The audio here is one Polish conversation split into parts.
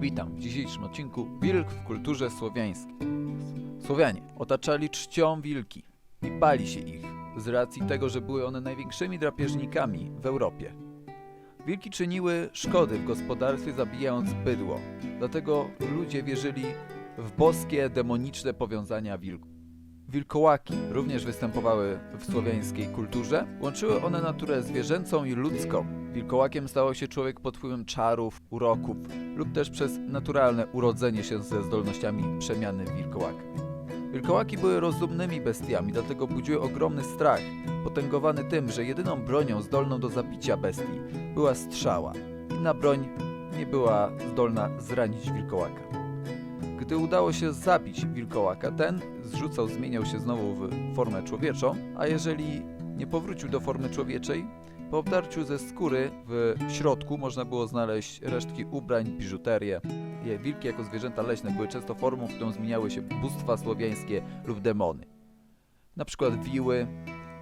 Witam w dzisiejszym odcinku Wilk w kulturze słowiańskiej. Słowianie otaczali czcią wilki i bali się ich z racji tego, że były one największymi drapieżnikami w Europie. Wilki czyniły szkody w gospodarstwie, zabijając bydło. Dlatego ludzie wierzyli w boskie, demoniczne powiązania wilków. Wilkołaki również występowały w słowiańskiej kulturze. Łączyły one naturę zwierzęcą i ludzką. Wilkołakiem stał się człowiek pod wpływem czarów, uroków lub też przez naturalne urodzenie się ze zdolnościami przemiany wilkołaka. Wilkołaki były rozumnymi bestiami, dlatego budziły ogromny strach, potęgowany tym, że jedyną bronią zdolną do zabicia bestii była strzała. Inna broń nie była zdolna zranić wilkołaka. Gdy udało się zabić wilkołaka, ten zrzucał, zmieniał się znowu w formę człowieczą, a jeżeli nie powrócił do formy człowieczej, po obdarciu ze skóry w środku można było znaleźć resztki ubrań, biżuterię. Je- Wilki jako zwierzęta leśne były często formą, w którą zmieniały się bóstwa słowiańskie lub demony. Na przykład wiły,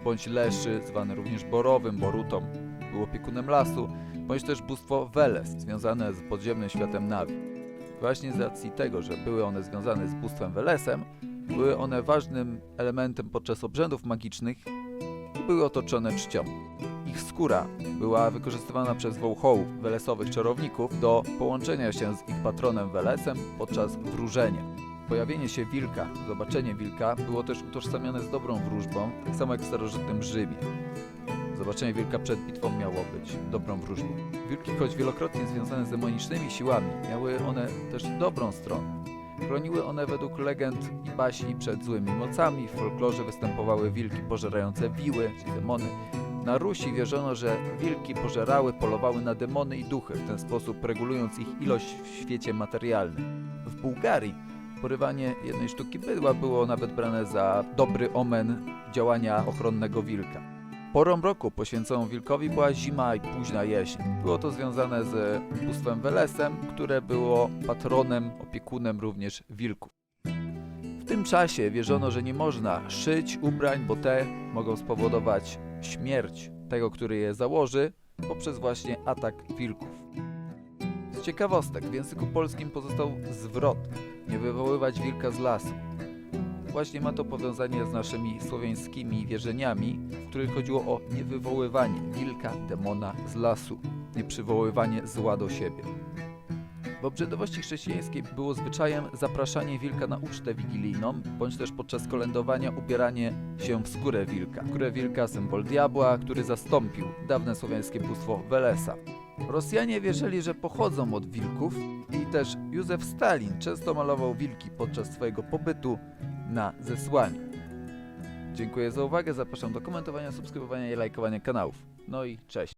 bądź leszy, zwany również borowym, borutą, był opiekunem lasu, bądź też bóstwo Weles, związane z podziemnym światem Nawi. Właśnie z racji tego, że były one związane z bóstwem Welesem, były one ważnym elementem podczas obrzędów magicznych i były otoczone czcią. Ich skóra była wykorzystywana przez wołchołów, welesowych czarowników do połączenia się z ich patronem Welesem podczas wróżenia. Pojawienie się wilka, zobaczenie wilka było też utożsamiane z dobrą wróżbą, tak samo jak w starożytnym Rzymie. Zobaczenie wilka przed bitwą miało być dobrą wróżbą. Wilki, choć wielokrotnie związane z demonicznymi siłami, miały one też dobrą stronę. Chroniły one według legend i baśni przed złymi mocami, w folklorze występowały wilki pożerające wiły, czy demony. Na Rusi wierzono, że wilki pożerały, polowały na demony i duchy, w ten sposób regulując ich ilość w świecie materialnym. W Bułgarii porywanie jednej sztuki bydła było nawet brane za dobry omen działania ochronnego wilka. Porą roku poświęconą wilkowi była zima i późna jesień. Było to związane z bóstwem Welesem, które było patronem, opiekunem również wilków. W tym czasie wierzono, że nie można szyć ubrań, bo te mogą spowodować śmierć tego, który je założy, poprzez właśnie atak wilków. Z ciekawostek, w języku polskim pozostał zwrot nie wywoływać wilka z lasu. Właśnie ma to powiązanie z naszymi słowiańskimi wierzeniami, w których chodziło o niewywoływanie wilka, demona z lasu, nie przywoływanie zła do siebie. W obrzędowości chrześcijańskiej było zwyczajem zapraszanie wilka na ucztę wigilijną, bądź też podczas kolędowania ubieranie się w skórę wilka. Skórę wilka symbol diabła, który zastąpił dawne słowiańskie bóstwo Welesa. Rosjanie wierzyli, że pochodzą od wilków i też Józef Stalin często malował wilki podczas swojego pobytu na zesłaniu. Dziękuję za uwagę, zapraszam do komentowania, subskrybowania i lajkowania kanałów. No i cześć.